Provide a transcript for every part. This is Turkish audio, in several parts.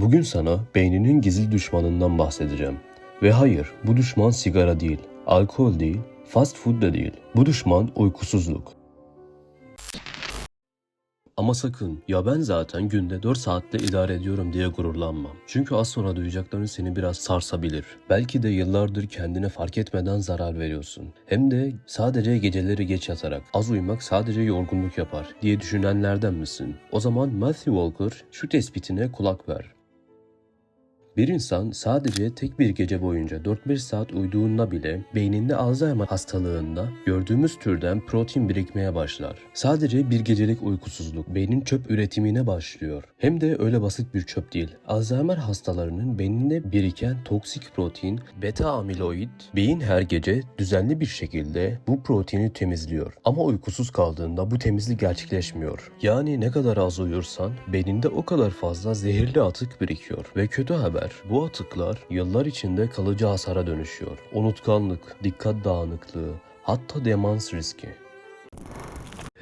Bugün sana beyninin gizli düşmanından bahsedeceğim. Ve hayır, bu düşman sigara değil, alkol değil, fast food da değil. Bu düşman uykusuzluk. Ama sakın ya ben zaten günde 4 saatte idare ediyorum diye gururlanma. Çünkü az sonra duyacakların seni biraz sarsabilir. Belki de yıllardır kendine fark etmeden zarar veriyorsun. Hem de sadece geceleri geç yatarak az uyumak sadece yorgunluk yapar diye düşünenlerden misin? O zaman Matthew Walker şu tespitine kulak ver. Bir insan sadece tek bir gece boyunca 4-5 saat uyuduğunda bile beyninde Alzheimer hastalığında gördüğümüz türden protein birikmeye başlar. Sadece bir gecelik uykusuzluk beynin çöp üretimine başlıyor. Hem de öyle basit bir çöp değil. Alzheimer hastalarının beyninde biriken toksik protein beta amiloid beyin her gece düzenli bir şekilde bu proteini temizliyor. Ama uykusuz kaldığında bu temizlik gerçekleşmiyor. Yani ne kadar az uyursan beyninde o kadar fazla zehirli atık birikiyor. Ve kötü haber bu atıklar yıllar içinde kalıcı hasara dönüşüyor. Unutkanlık, dikkat dağınıklığı, hatta demans riski.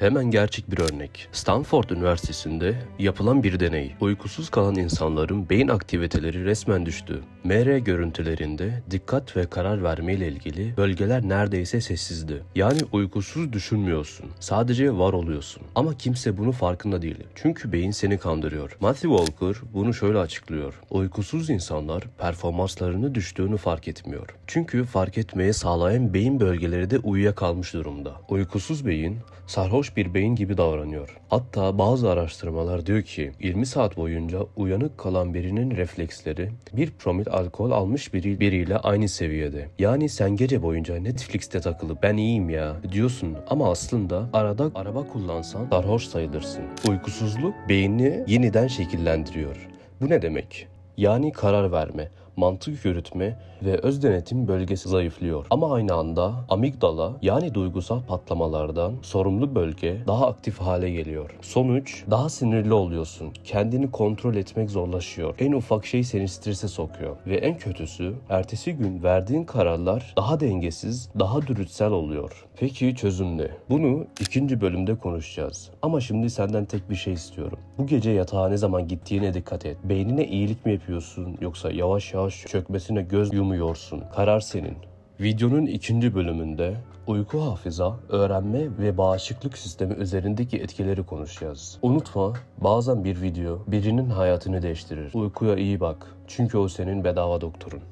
Hemen gerçek bir örnek. Stanford Üniversitesi'nde yapılan bir deney. Uykusuz kalan insanların beyin aktiviteleri resmen düştü. MR görüntülerinde dikkat ve karar verme ile ilgili bölgeler neredeyse sessizdi. Yani uykusuz düşünmüyorsun. Sadece var oluyorsun. Ama kimse bunu farkında değil. Çünkü beyin seni kandırıyor. Matthew Walker bunu şöyle açıklıyor. Uykusuz insanlar performanslarını düştüğünü fark etmiyor. Çünkü fark etmeyi sağlayan beyin bölgeleri de uyuyakalmış durumda. Uykusuz beyin sarhoş bir beyin gibi davranıyor. Hatta bazı araştırmalar diyor ki 20 saat boyunca uyanık kalan birinin refleksleri bir promil alkol almış biri, biriyle aynı seviyede. Yani sen gece boyunca Netflix'te takılıp ben iyiyim ya diyorsun ama aslında arada araba kullansan sarhoş sayılırsın. Uykusuzluk beyni yeniden şekillendiriyor. Bu ne demek? Yani karar verme, mantık yürütme ve öz denetim bölgesi zayıflıyor. Ama aynı anda amigdala yani duygusal patlamalardan sorumlu bölge daha aktif hale geliyor. Sonuç daha sinirli oluyorsun. Kendini kontrol etmek zorlaşıyor. En ufak şey seni strese sokuyor. Ve en kötüsü ertesi gün verdiğin kararlar daha dengesiz, daha dürüstsel oluyor. Peki çözüm ne? Bunu ikinci bölümde konuşacağız. Ama şimdi senden tek bir şey istiyorum. Bu gece yatağa ne zaman gittiğine dikkat et. Beynine iyilik mi yapıyorsun yoksa yavaş yavaş çökmesine göz yumuyorsun? Karar senin. Videonun ikinci bölümünde uyku hafıza, öğrenme ve bağışıklık sistemi üzerindeki etkileri konuşacağız. Unutma, bazen bir video birinin hayatını değiştirir. Uykuya iyi bak. Çünkü o senin bedava doktorun.